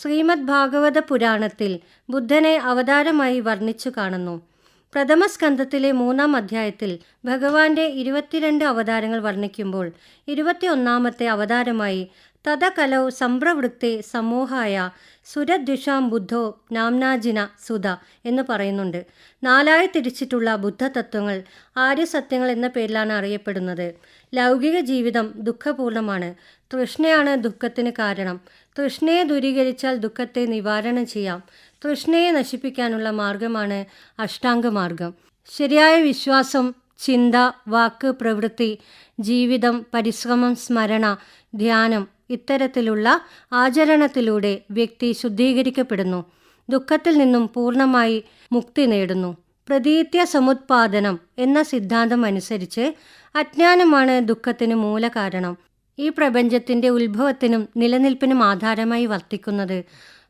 ശ്രീമദ് ഭാഗവത പുരാണത്തിൽ ബുദ്ധനെ അവതാരമായി വർണിച്ചു കാണുന്നു. പ്രഥമ സ്കന്ധത്തിലെ മൂന്നാം അധ്യായത്തിൽ ഭഗവാന്റെ ഇരുപത്തിരണ്ട് അവതാരങ്ങൾ വർണിക്കുമ്പോൾ ഇരുപത്തിയൊന്നാമത്തെ അവതാരമായി തഥകലൗ സംപ്രവൃത്തെ സമൂഹായ സുരദ്വിഷാം ബുദ്ധോ നാംനാജിന സുധ എന്ന് പറയുന്നുണ്ട്. നാലായി തിരിച്ചിട്ടുള്ള ബുദ്ധതത്വങ്ങൾ ആര്യസത്യങ്ങൾ എന്ന പേരിലാണ് അറിയപ്പെടുന്നത്. ലൗകിക ജീവിതം ദുഃഖപൂർണമാണ് തൃഷ്ണയാണ് ദുഃഖത്തിന് കാരണം. തൃഷ്ണയെ ദൂരീകരിച്ചാൽ ദുഃഖത്തെ നിവാരണം ചെയ്യാം. തൃഷ്ണയെ നശിപ്പിക്കാനുള്ള മാർഗമാണ് അഷ്ടാംഗമാർഗം. ശരിയായ വിശ്വാസം ചിന്ത വാക്ക് പ്രവൃത്തി ജീവിതം പരിശ്രമം സ്മരണ ധ്യാനം ഇത്തരത്തിലുള്ള ആചരണത്തിലൂടെ വ്യക്തി ശുദ്ധീകരിക്കപ്പെടുന്നു. ദുഃഖത്തിൽ നിന്നും പൂർണമായി മുക്തി നേടുന്നു. പ്രതീത്യ സമുത്പാദനം എന്ന സിദ്ധാന്തം അനുസരിച്ച് അജ്ഞാനമാണ് ദുഃഖത്തിന് മൂലകാരണം. ഈ പ്രപഞ്ചത്തിന്റെ ഉത്ഭവത്തിനും നിലനിൽപ്പിനും ആധാരമായി വർത്തിക്കുന്നത്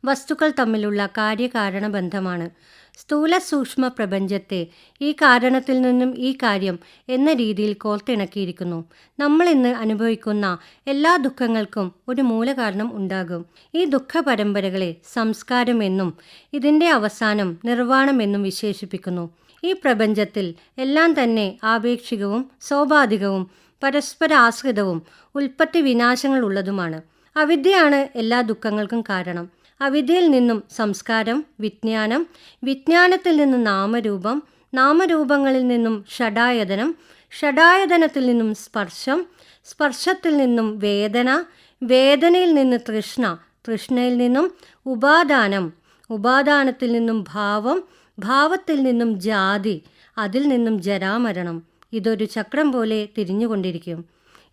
വസ്തുക്കൾ തമ്മിലുള്ള കാര്യകാരണ ബന്ധമാണ് സ്ഥൂല സൂക്ഷ്മ പ്രപഞ്ചത്തെ ഈ കാരണത്തിൽ നിന്നും ഈ കാര്യം എന്ന രീതിയിൽ കോർത്തിണക്കിയിരിക്കുന്നു. നമ്മൾ ഇന്ന് അനുഭവിക്കുന്ന എല്ലാ ദുഃഖങ്ങൾക്കും ഒരു മൂലകാരണം ഉണ്ടാകും. ഈ ദുഃഖ പരമ്പരകളെ സംസ്കാരമെന്നും ഇതിന്റെ അവസാനം നിർവാണമെന്നും വിശേഷിപ്പിക്കുന്നു. ഈ പ്രപഞ്ചത്തിൽ എല്ലാം തന്നെ ആപേക്ഷികവും സോപാധികവും പരസ്പര ആശ്രിതവും ഉൽപ്പത്തി വിനാശങ്ങൾ ഉള്ളതുമാണ്. അവിദ്യയാണ് എല്ലാ ദുഃഖങ്ങൾക്കും കാരണം. അവിദ്യയിൽ നിന്നും സംസ്കാരം വിജ്ഞാനം വിജ്ഞാനത്തിൽ നിന്നും നാമരൂപം നാമരൂപങ്ങളിൽ നിന്നും ഷഡായതനം ഷഡായതനത്തിൽ നിന്നും സ്പർശം സ്പർശത്തിൽ നിന്നും വേദന വേദനയിൽ നിന്ന് തൃഷ്ണ തൃഷ്ണയിൽ നിന്നും ഉപാദാനം ഉപാദാനത്തിൽ നിന്നും ഭാവം ഭാവത്തിൽ നിന്നും ജാതി അതിൽ നിന്നും ജരാമരണം. ഇതൊരു ചക്രം പോലെ തിരിഞ്ഞുകൊണ്ടിരിക്കും.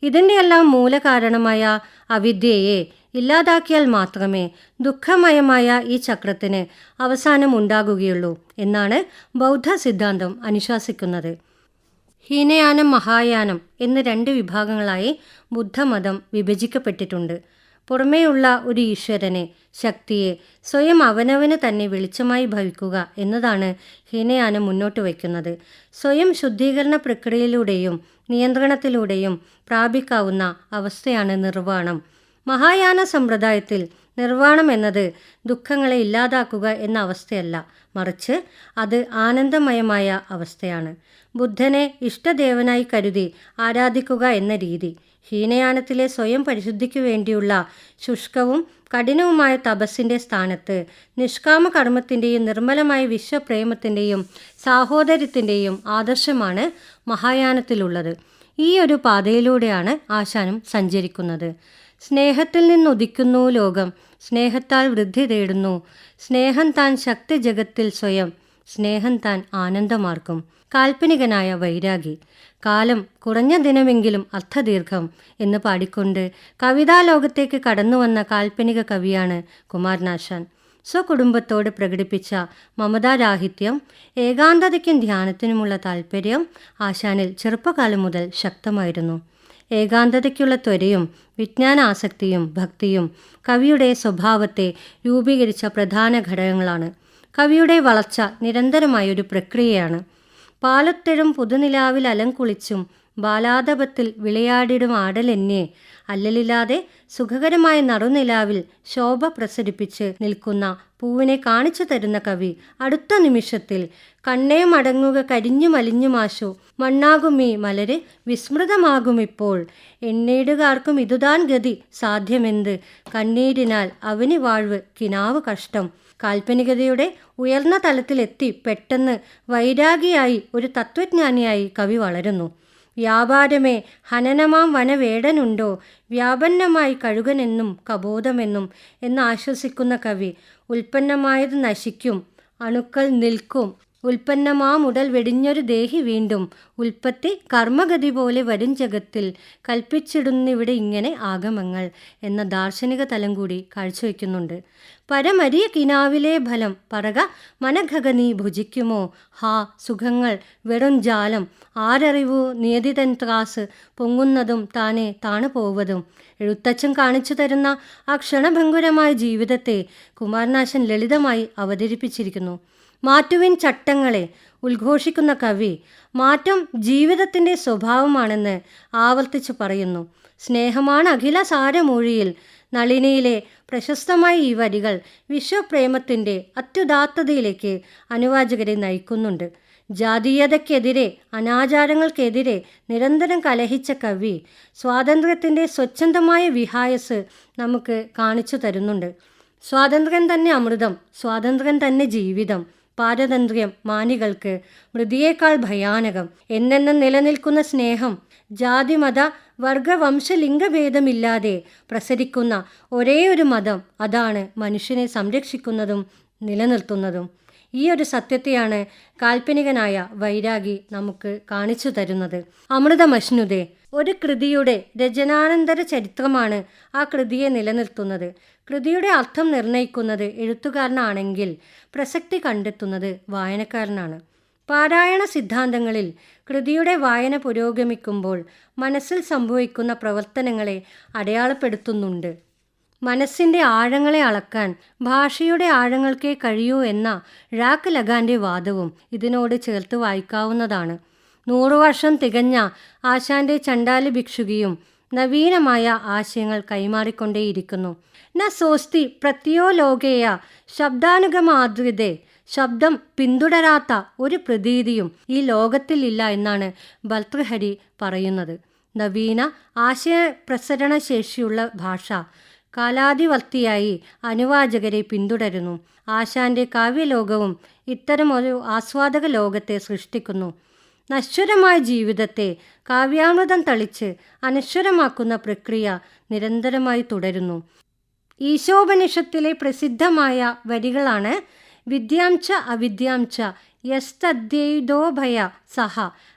ഇതിന്റെയെല്ലാം മൂലകാരണമായ അവിദ്യയെ ഇല്ലാതാക്കിയാൽ മാത്രമേ ദുഃഖമയമായ ഈ ചക്രത്തിന് അവസാനം ഉണ്ടാകുകയുള്ളൂ എന്നാണ് ബൗദ്ധ സിദ്ധാന്തം അനുശാസിക്കുന്നത്. ഹീനയാനം മഹായാനം എന്ന് രണ്ട് വിഭാഗങ്ങളായി ബുദ്ധമതം വിഭജിക്കപ്പെട്ടിട്ടുണ്ട്. പുറമേയുള്ള ഒരു ഈശ്വരനെ ശക്തിയെ സ്വയം അവനവന് തന്നെ വെളിച്ചമായി ഭവിക്കുക എന്നതാണ് ഹീനയാനം മുന്നോട്ട് വയ്ക്കുന്നത്. സ്വയം ശുദ്ധീകരണ പ്രക്രിയയിലൂടെയും നിയന്ത്രണത്തിലൂടെയും പ്രാപിക്കാവുന്ന അവസ്ഥയാണ് നിർവാണം. മഹായാന സമ്പ്രദായത്തിൽ നിർവാണം എന്നത് ദുഃഖങ്ങളെ ഇല്ലാതാക്കുക എന്ന അവസ്ഥയല്ല. മറിച്ച് അത് ആനന്ദമയമായ അവസ്ഥയാണ്. ബുദ്ധനെ ഇഷ്ടദേവനായി കരുതി ആരാധിക്കുക എന്ന രീതി. ഹീനയാനത്തിലെ സ്വയം പരിശുദ്ധിക്കു വേണ്ടിയുള്ള ശുഷ്കവും കഠിനവുമായ തപസ്സിന്റെ സ്ഥാനത്ത് നിഷ്കാമ കർമ്മത്തിന്റെയും നിർമ്മലമായ വിശ്വപ്രേമത്തിന്റെയും സാഹോദര്യത്തിന്റെയും ആദർശമാണ് മഹായാനത്തിലുള്ളത്. ഈ ഒരു പാതയിലൂടെയാണ് ആശാനും സഞ്ചരിക്കുന്നത്. സ്നേഹത്തിൽ നിന്നുദിക്കുന്നു ലോകം. സ്നേഹത്താൽ വൃദ്ധി തേടുന്നു. സ്നേഹം താൻ ശക്തി ജഗത്തിൽ സ്വയം. സ്നേഹം താൻ ആനന്ദമാർക്കും. കാൽപ്പനികനായ വൈരാഗി. കാലം കുറഞ്ഞ ദിനമെങ്കിലും അർത്ഥദീർഘം എന്ന് പാടിക്കൊണ്ട് കവിതാ കവിതാലോകത്തേക്ക് കടന്നുവന്ന കാൽപ്പനിക കവിയാണ് കുമാരനാശാൻ സ്വകുടുംബത്തോട് പ്രകടിപ്പിച്ച മമതാരാഹിത്യം ഏകാന്തതയ്ക്കും ധ്യാനത്തിനുമുള്ള താൽപ്പര്യം ആശാനിൽ ചെറുപ്പകാലം മുതൽ ശക്തമായിരുന്നു. ഏകാന്തതയ്ക്കുള്ള ത്വരയും വിജ്ഞാനാസക്തിയും ഭക്തിയും കവിയുടെ സ്വഭാവത്തെ രൂപീകരിച്ച പ്രധാന ഘടകങ്ങളാണ്. കവിയുടെ വളർച്ച നിരന്തരമായൊരു പ്രക്രിയയാണ്. പാലത്തെഴും പുതുനിലാവിൽ അലങ്കുളിച്ചും ബാലാതപത്തിൽ വിളയാടിടും ആടലെന്നെ അല്ലലില്ലാതെ സുഖകരമായ നറുനിലാവിൽ ശോഭ പ്രസരിപ്പിച്ച് നിൽക്കുന്ന പൂവിനെ കാണിച്ചു തരുന്ന കവി അടുത്ത നിമിഷത്തിൽ കണ്ണേ മടങ്ങുക കരിഞ്ഞു മലിഞ്ഞു മലിഞ്ഞുമാശു മണ്ണാകുമീ മലര് വിസ്മൃതമാകുമിപ്പോൾ എണ്ണീടുകാർക്കും ഇതുതാൻ ഗതി സാധ്യമെന്ത്? കണ്ണീരിനാൽ അവന് വാഴ്വ് കിനാവ് കഷ്ടം. കാൽപ്പനികതയുടെ ഉയർന്ന തലത്തിലെത്തി പെട്ടെന്ന് വൈരാഗിയായി ഒരു തത്വജ്ഞാനിയായി കവി വളരുന്നു. വ്യാപാരമേ ഹനനമാം വനവേടനുണ്ടോ? വ്യാപന്നമായി കഴുകനെന്നും കബോധമെന്നും എന്ന് ആശ്വസിക്കുന്ന കവി ഉൽപ്പന്നമായത് നശിക്കും അണുക്കൾ നിൽക്കും. ഉൽപ്പന്നമാമുടൽ വെടിഞ്ഞൊരു ദേഹി വീണ്ടും. ഉൽപ്പത്തി കർമ്മഗതി പോലെ വരും ജഗത്തിൽ. കൽപ്പിച്ചിടുന്നിവിടെ ഇങ്ങനെ ആഗമങ്ങൾ എന്ന ദാർശനിക തലം കൂടി കാഴ്ചവെക്കുന്നുണ്ട് പരമരിയ കിനാവിലെ ഫലം പറക മനഘകനി ഭുജിക്കുമോ? ഹാ സുഖങ്ങൾ വെറും ജാലം ആരറിവു നിയതിതൻ ത്രാസ് പൊങ്ങുന്നതും താനെ താണു പോവതും. എഴുത്തച്ഛൻ കാണിച്ചു തരുന്ന ആ ക്ഷണഭംഗുരമായ ജീവിതത്തെ കുമാരനാശൻ ലളിതമായി അവതരിപ്പിച്ചിരിക്കുന്നു. മാറ്റുവിൻ ചട്ടങ്ങളെ ഉദ്ഘോഷിക്കുന്ന കവി മാറ്റം ജീവിതത്തിന്റെ സ്വഭാവമാണെന്ന് ആവർത്തിച്ചു പറയുന്നു. സ്നേഹമാണ് അഖില സാരമൊഴിയിൽ. നളിനിയിലെ പ്രശസ്തമായ ഈ വരികൾ വിശ്വപ്രേമത്തിന്റെ അത്യുദാത്തതയിലേക്ക് അനുവാചകരെ നയിക്കുന്നുണ്ട്. ജാതീയതയ്ക്കെതിരെ അനാചാരങ്ങൾക്കെതിരെ നിരന്തരം കലഹിച്ച കവി സ്വാതന്ത്ര്യത്തിന്റെ സ്വച്ഛന്തമായ വിഹായസ് നമുക്ക് കാണിച്ചു തരുന്നുണ്ട്. സ്വാതന്ത്ര്യം തന്നെ അമൃതം സ്വാതന്ത്ര്യം തന്നെ ജീവിതം. പാരതന്ത്ര്യം മാനികൾക്ക് മൃതിയേക്കാൾ ഭയാനകം. എന്നെന്ന നിലനിൽക്കുന്ന സ്നേഹം ജാതിമത വർഗവംശലിംഗഭേദമില്ലാതെ പ്രസരിക്കുന്ന ഒരേ ഒരു മതം അതാണ് മനുഷ്യനെ സംരക്ഷിക്കുന്നതും നിലനിർത്തുന്നതും. ഈ ഒരു സത്യത്തെയാണ് കാൽപ്പനികനായ വൈരാഗി നമുക്ക് കാണിച്ചു തരുന്നത്. അമൃതമശ്നുതേ ഒരു കൃതിയുടെ രചനാനന്തര ചരിത്രമാണ് ആ കൃതിയെ നിലനിർത്തുന്നത്. കൃതിയുടെ അർത്ഥം നിർണയിക്കുന്നത് എഴുത്തുകാരനാണെങ്കിൽ പ്രസക്തി കണ്ടെത്തുന്നത് വായനക്കാരനാണ്. പാരായണ സിദ്ധാന്തങ്ങളിൽ കൃതിയുടെ വായന പുരോഗമിക്കുമ്പോൾ മനസ്സിൽ സംഭവിക്കുന്ന പ്രവർത്തനങ്ങളെ അടയാളപ്പെടുത്തുന്നുണ്ട്. മനസ്സിന്റെ ആഴങ്ങളെ അളക്കാൻ ഭാഷയുടെ ആഴങ്ങൾക്കേ കഴിയൂ എന്ന ഴാക്ക് ലഗാന്റെ വാദവും ഇതിനോട് ചേർത്ത് വായിക്കാവുന്നതാണ്. നൂറു വർഷം തികഞ്ഞ ആശാന്റെ ചണ്ടാലി ഭിക്ഷുകിയും നവീനമായ ആശയങ്ങൾ കൈമാറിക്കൊണ്ടേയിരിക്കുന്നു. ന സോസ്തി പ്രത്യോ ലോകേയ ശബ്ദാനുഗമാതൃതേ ശബ്ദം പിന്തുടരാത്ത ഒരു പ്രതീതിയും ഈ ലോകത്തിലില്ല എന്നാണ് ഭർത്തൃഹരി പറയുന്നത്. നവീന ആശയ പ്രസരണ ശേഷിയുള്ള ഭാഷ കാലാതിവർത്തിയായി അനുവാചകരെ പിന്തുടരുന്നു. ആശാന്റെ കാവ്യലോകവും ഇത്തരമൊരു ആസ്വാദക ലോകത്തെ സൃഷ്ടിക്കുന്നു. നശ്വരമായ ജീവിതത്തെ കാവ്യാമൃതം തളിച്ച് അനശ്വരമാക്കുന്ന പ്രക്രിയ നിരന്തരമായി തുടരുന്നു. ഈശോപനിഷത്തിലെ പ്രസിദ്ധമായ വരികളാണ് വിദ്യാംശ അവിദ്യാംശ യസ്തദ്ധ്യേതോഭയ സഹ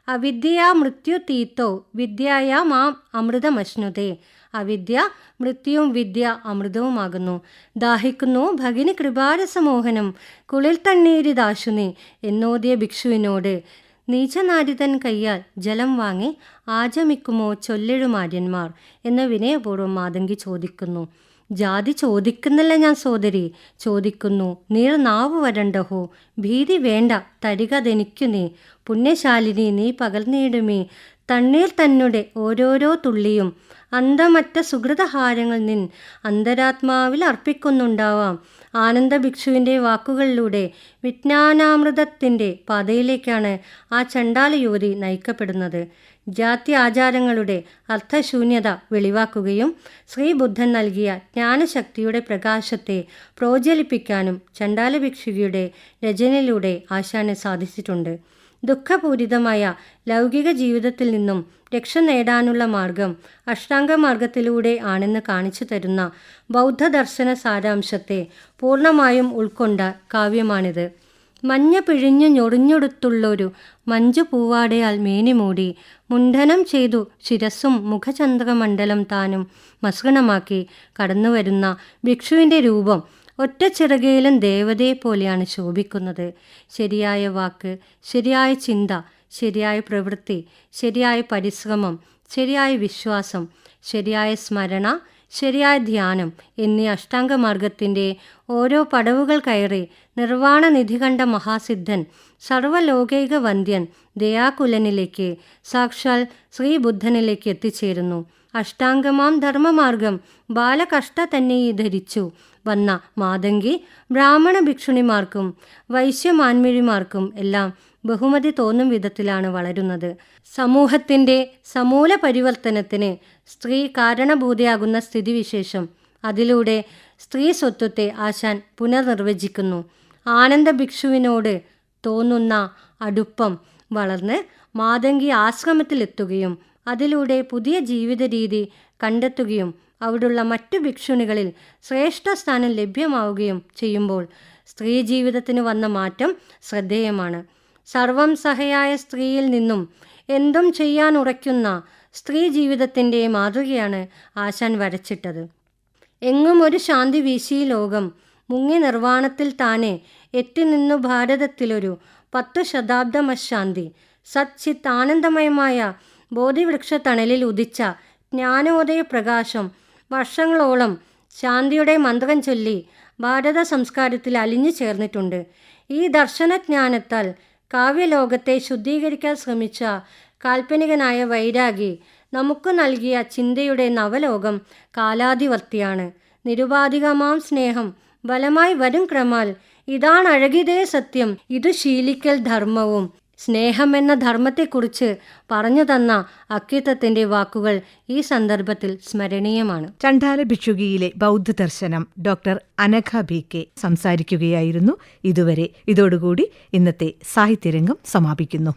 അവിദ്യയാ മൃത്യു തീത്തോ വിദ്യയാ മാം അമൃതമശ്നുതേ അവിദ്യ മൃത്യുവും വിദ്യ അമൃതവുമാകുന്നു. ദാഹിക്കുന്നു ഭഗിനി കൃപാരസമോഹനം കുളിൽ തണ്ണീരിദാശുനി എന്നോദിയ ഭിക്ഷുവിനോട് നീചനാരിതൻ കയ്യാൽ ജലം വാങ്ങി ആചമിക്കുമോ ചൊല്ലെഴുമാര്യന്മാർ എന്ന് വിനയപൂർവം മാതങ്കി ചോദിക്കുന്നു. ജാതി ചോദിക്കുന്നില്ല ഞാൻ സോദരി. ചോദിക്കുന്നു നീർ നാവ് വരണ്ടഹോ. ഭീതി വേണ്ട തരികതെനിക്കു നീ. പുണ്യശാലിനി നീ പകർന്നിടുമേ തണ്ണീർ തന്നെ ഓരോരോ തുള്ളിയും. അന്തമറ്റ സുഹൃതഹാരങ്ങൾ നിൻ അന്തരാത്മാവിൽ അർപ്പിക്കുന്നുണ്ടാവാം. ആനന്ദ ഭിക്ഷുവിന്റെ വാക്കുകളിലൂടെ വിജ്ഞാനാമൃതത്തിന്റെ പാതയിലേക്കാണ് ആ ചണ്ടാല യുവതി നയിക്കപ്പെടുന്നത്. ജാതി ആചാരങ്ങളുടെ അർത്ഥശൂന്യത വെളിവാക്കുകയും ശ്രീബുദ്ധൻ നൽകിയ ജ്ഞാനശക്തിയുടെ പ്രകാശത്തെ പ്രോജ്വലിപ്പിക്കാനും ചണ്ടാല ഭിക്ഷുകിയുടെ രചനയിലൂടെ ആശാന് സാധിച്ചിട്ടുണ്ട്. ദുഃഖപൂരിതമായ ലൗകിക ജീവിതത്തിൽ നിന്നും രക്ഷ നേടാനുള്ള മാർഗം അഷ്ടാംഗമാർഗത്തിലൂടെ ആണെന്ന് കാണിച്ചു തരുന്ന ബൗദ്ധദർശന സാരാംശത്തെ പൂർണമായും ഉൾക്കൊണ്ട കാവ്യമാണിത്. മഞ്ഞ പിഴിഞ്ഞു ഞൊറിഞ്ഞൊടുത്തുള്ളൊരു മഞ്ജു പൂവാടയാൽ മേനിമൂടി മുണ്ഡനം ചെയ്തു ശിരസ്സും മുഖചന്ദ്രമണ്ഡലം താനും മസ്കണമാക്കി കടന്നുവരുന്ന ഭിക്ഷുവിന്റെ രൂപം ഒറ്റ ചിറകയിലും ദേവതയെ പോലെയാണ് ശോഭിക്കുന്നത്. ശരിയായ വാക്ക് ശരിയായ ചിന്ത ശരിയായ പ്രവൃത്തി ശരിയായ പരിശ്രമം ശരിയായ വിശ്വാസം ശരിയായ സ്മരണ ശരിയായ ധ്യാനം എന്നീ അഷ്ടാംഗമാർഗത്തിന്റെ ഓരോ പടവുകൾ കയറി നിർവാണ നിധി കണ്ട മഹാസിദ്ധൻ സർവലോകൈക വന്ദ്യൻ ദയാകുലനിലേക്ക് സാക്ഷാൽ ശ്രീബുദ്ധനിലേക്ക് എത്തിച്ചേരുന്നു. അഷ്ടാംഗമാം ധർമ്മമാർഗം ബാലകഷ്ട തന്നെ ധരിച്ചു. വന്ന മാതങ്കി ബ്രാഹ്മണ ഭിക്ഷുണിമാർക്കും വൈശ്യമാൻമിഴിമാർക്കും എല്ലാം ബഹുമതി തോന്നും വിധത്തിലാണ് വളരുന്നത്. സമൂഹത്തിന്റെ സമൂല പരിവർത്തനത്തിന് സ്ത്രീ കാരണഭൂതയാകുന്ന സ്ഥിതിവിശേഷം അതിലൂടെ സ്ത്രീ സ്വത്വത്തെ ആശാൻ പുനർനിർവചിക്കുന്നു. ആനന്ദ ഭിക്ഷുവിനോട് തോന്നുന്ന അടുപ്പം വളർന്ന് മാതങ്കി ആശ്രമത്തിലെത്തുകയും അതിലൂടെ പുതിയ ജീവിത രീതി കണ്ടെത്തുകയും അവിടുള്ള മറ്റു ഭിക്ഷുണികളിൽ ശ്രേഷ്ഠ സ്ഥാനം ലഭ്യമാവുകയും ചെയ്യുമ്പോൾ സ്ത്രീ ജീവിതത്തിന് വന്ന മാറ്റം ശ്രദ്ധേയമാണ്. സർവം സഹയായ സ്ത്രീയിൽ നിന്നും എന്തും ചെയ്യാൻ ഉറയ്ക്കുന്ന സ്ത്രീ ജീവിതത്തിന്റെ മാതൃകയാണ് ആശാൻ വരച്ചിട്ടത്. എങ്ങും ഒരു ശാന്തി വീശി ലോകം മുങ്ങി നിർവാണത്തിൽ താനെ എത്തിനിന്നു ഭാരതത്തിലൊരു പത്തു ശതാബ്ദം അശാന്തി സച്ചിത് ആനന്ദമയമായ ബോധിവൃക്ഷ തണലിൽ ഉദിച്ച ജ്ഞാനോദയ പ്രകാശം വർഷങ്ങളോളം ശാന്തിയുടെ മന്ത്രം ചൊല്ലി ഭാരത സംസ്കാരത്തിൽ അലിഞ്ഞു ചേർന്നിട്ടുണ്ട്. ഈ ദർശനജ്ഞാനത്താൽ കാവ്യലോകത്തെ ശുദ്ധീകരിക്കാൻ ശ്രമിച്ച കാൽപ്പനികനായ വൈരാഗി നമുക്ക് നൽകിയ ചിന്തയുടെ നവലോകം കാലാധിവർത്തിയാണ്. നിരുപാധികമാം സ്നേഹം ബലമായി വരും ക്രമാൽ ഇതാണ് അഴകിതേ സത്യം ഇത് ശീലിക്കൽ ധർമ്മവും. സ്നേഹം എന്ന ധർമ്മത്തെക്കുറിച്ച് പറഞ്ഞു തന്ന അക്കിത്തത്തിന്റെ വാക്കുകൾ ഈ സന്ദർഭത്തിൽ സ്മരണീയമാണ്. ചണ്ഡാല ഭിക്ഷുകിയിലെ ബൗദ്ധ ദർശനം ഡോക്ടർ അനഘ ബി കെ സംസാരിക്കുകയായിരുന്നു ഇതുവരെ. ഇതോടുകൂടി ഇന്നത്തെ സാഹിത്യരംഗം സമാപിക്കുന്നു.